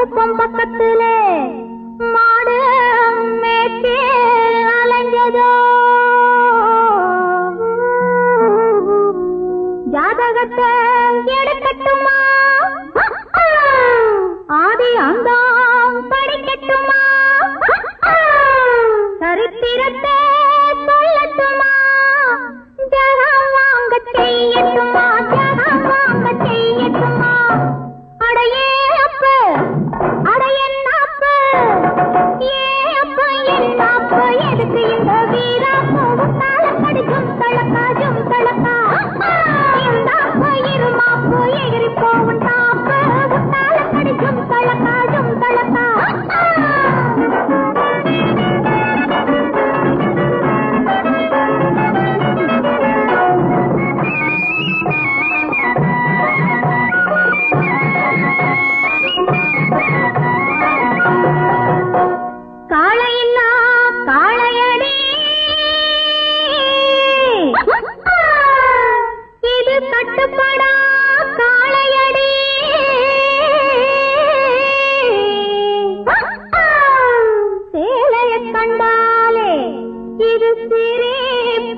குப்பம் பக்கத்திலே மாடு மேட்டி அலைஞ்சதோ? ஜாதகத்தை எடுக்கட்டுமா? ஆதி அந்த கண்டாலே இருக்கிறேன்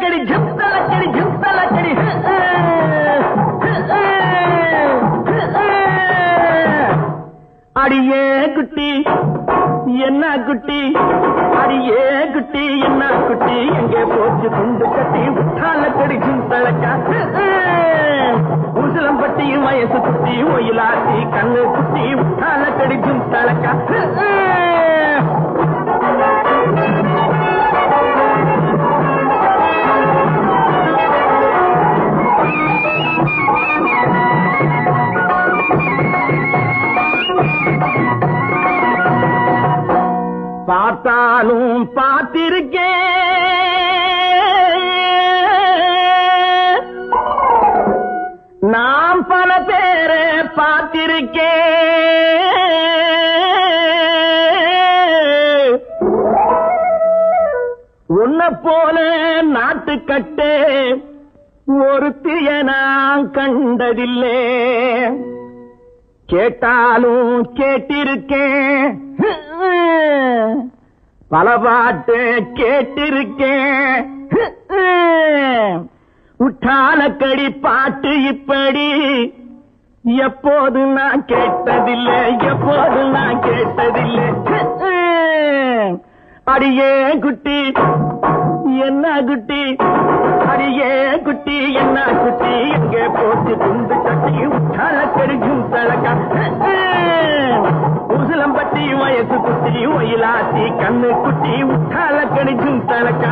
தலக்கடி ஜிப் தலக்கடி ஜிப் தலக்கடி. அடியே குட்டி என்ன குட்டி? அடியே குட்டி என்ன குட்டி? எங்கே போச்சு துண்டு கட்டி? உற்றால கடிக்கும் தலக்கா. உசிலம்பட்டி வயசு குட்டி ஒயிலாட்டி கண்ணு குட்டி உற்றால கடிக்கும் தலக்கா. நாம் பல பேரை பார்த்திருக்கேன் உன்னை போல நாட்டுக்கட்டே ஒருத்திய நான் கண்டதில்லை. கேட்டாலும் கேட்டிருக்கேன் பல பாட்டு கேட்டிருக்கேன். உற்றாலக்கடி பாட்டு இப்படி. எப்போது நான் கேட்டதில்லை எப்போது நான் கேட்டதில்லை. அடியே குட்டி என்ன குட்டி? அடியே குட்டி என்ன குட்டி? எங்கே போட்டு குண்டு கட்டி உற்றாலக்கடி உசிலம்பட்டி கண்ணு குட்டி உட்டால கணிக்கும் தலக்கா.